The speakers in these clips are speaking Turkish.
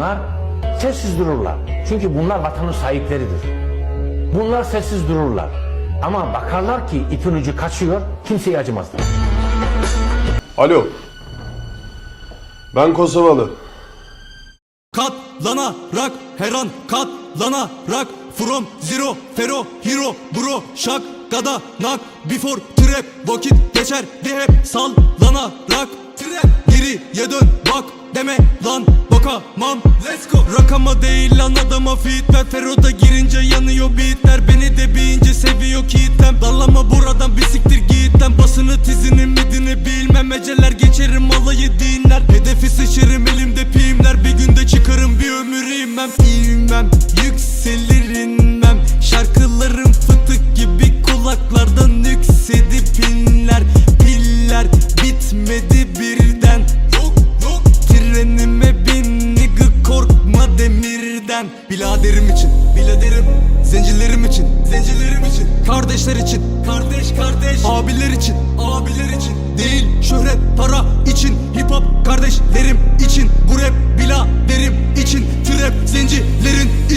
bunlar sessiz dururlar. Çünkü bunlar vatanın sahipleridir. Bunlar sessiz dururlar. Ama bakarlar ki ipin ucu kaçıyor, kimseye acımazlar. Alo. Ben Kosovalı. Katlanarak her an katlanarak From zero fero hero bro şak gada nak Before trap vakit geçer de hep sallanarak Trap geriye dön bak deme bakamam Let's go. Rakama değil lan adama ver Fero'da girince yanıyor beatler. Beni de bir ince seviyor kitlem. Dallama buradan bir siktir gitten Basını tizini midini bilmem. Eceler geçerim alayı dinler. Hedefi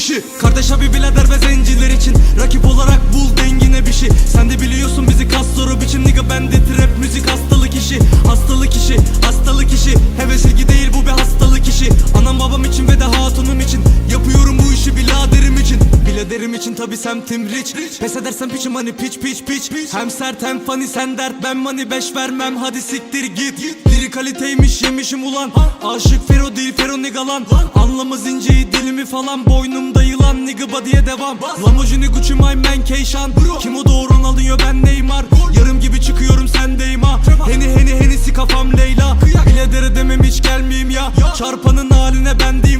işi. Kardeş abi bilader ve zenciler için. Rakip olarak bul dengine bir şey. Sen de biliyorsun bizi kas soru biçim. Nigga bende trap müzik hastalık Tabi semtim rich. Pes edersen piçim hani piç piç piç. Hem sert hem funny sen dert ben money beş vermem. Hadi siktir git. Diri kaliteymiş yemişim ulan. Aşık Fero değil Fero nigga lan Anlamaz inceyi dilimi falan. Boynumda yılan nigga body'ye devam. Lamborghini Gucci my man Keyşan Kim o doğru alıyor ben Neymar. Yarım gibi çıkıyorum sendeyim ha Heni heni henisi kafam Leyla. Biladere demem hiç gelmeyeyim ya. Çarpanın haline bendeyim vah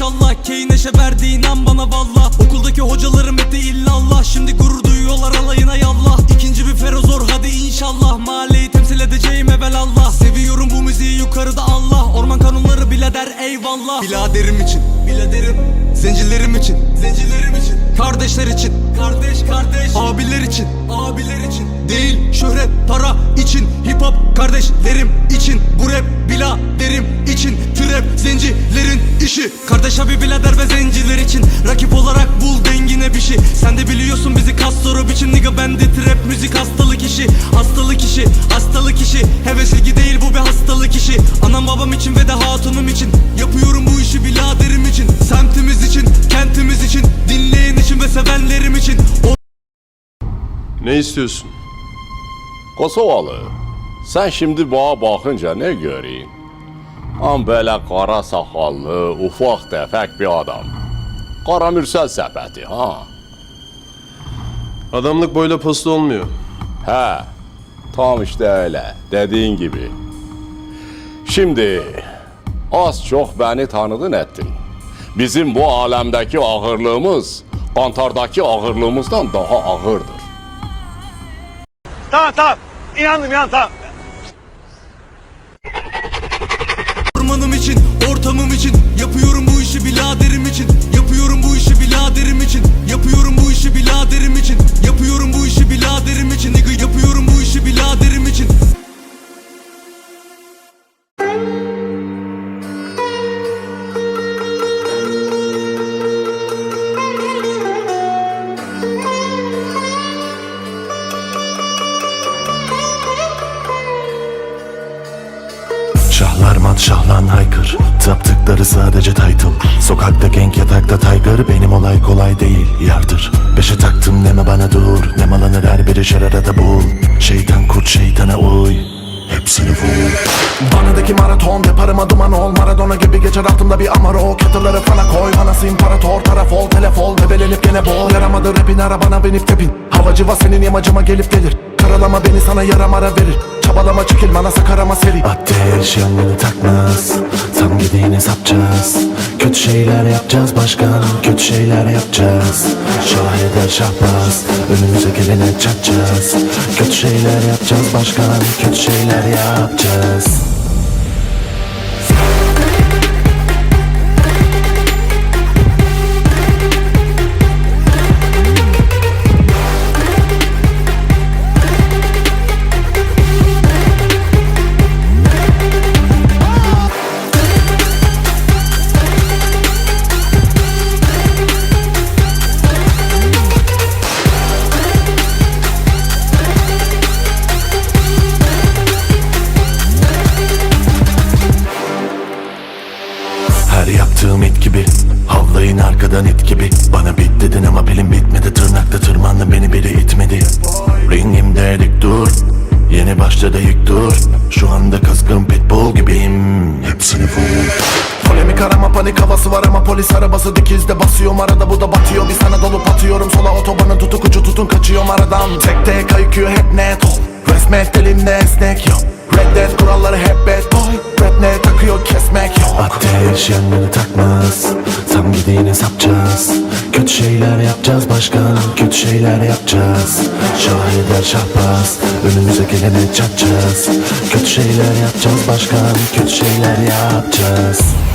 hey maşallah Keyneşe verdi inan bana valla. Okuldaki hocalarım Kardeşler için. Kardeş kardeş. Abiler için. Abiler için. Değil şöhret para için. Hip hop kardeşlerim için. Bu rap biladerim için. Trap zencilerin işi. Kardeş abi bilader ve zenciler için. Rakip olarak bul dengine bir şey. Sen de biliyorsun bizi kas soru biçim Nigga bende trap müzik hastalık işi. Hastalık işi hastalık işi. Heves ilgi değil bu bir hastalık işi. Anam babam için ve de hatunum için. Yapıyorum bu işi biladerim için. Semtimiz için Ne istiyorsun? Kosovalı, sen şimdi bana bakınca ne göreyim? Am böyle kara sakallı, ufak tefek bir adam. Kara mürsel sepeti ha. Adamlık boyla posta olmuyor. He, tam işte öyle, dediğin gibi. Şimdi, az çok beni tanıdın ettin. Bizim bu alemdeki ağırlığımız, kantardaki ağırlığımızdan daha ağırdır. Tamam tamam. İnandım inandım tamam. Zaptıkları sadece title. Sokakta genk yatakta tiger Benim olay kolay değil yardır. Beşe taktım deme bana dur. Ne malanır her biri şararada bul. Şeytan kurt şeytana uy. Hepsini vur. Vana'daki maraton deparıma duman ol. Maradona gibi geçer altımda bir amaro Kettle'ları fana koy Anası imparator taraf ol telefol Bebelenip gene bol. Yaramadı rapin arabana binip tepin. Havacı va senin yamacıma gelip gelir Karalama beni sana yaram ara verir. Çabalama çekil bana sakarama seri. Ateş yangını takmaz. Tam gideni sapacağız Kötü şeyler yapacağız başkan. Kötü şeyler yapacağız. Şahide şahbaz. Önümüze gelene çakacağız Kötü şeyler yapacağız başkan. Kötü şeyler yapacağız Kaygan it gibi Bana bit dedin ama pilim bitmedi. Tırnakta tırmandın beni biri itmedi. Ringimde dik dur Yeni başladı ilk dur. Şu anda kızgın pitbull gibiyim. Hepsini vur. Polemik arama panik havası var ama polis arabası dikizde. Basıyorum arada bu da batıyor. Bir sana dolup atıyorum sola otobanın tutuk ucu tutun kaçıyorum aradan. Tekte kayıkıyor hep net Resmet elimde esnek yok Reddet kuralları hep bad boy. Rap ne takıyor kesmek yangını takmaz. Tam gidiğini sapacağız. Kötü şeyler yapacağız başkan Kötü şeyler yapacağız. Şahider şahbaz Önümüze geleni çatacağız. Kötü şeyler yapacağız başkan Kötü şeyler yapacağız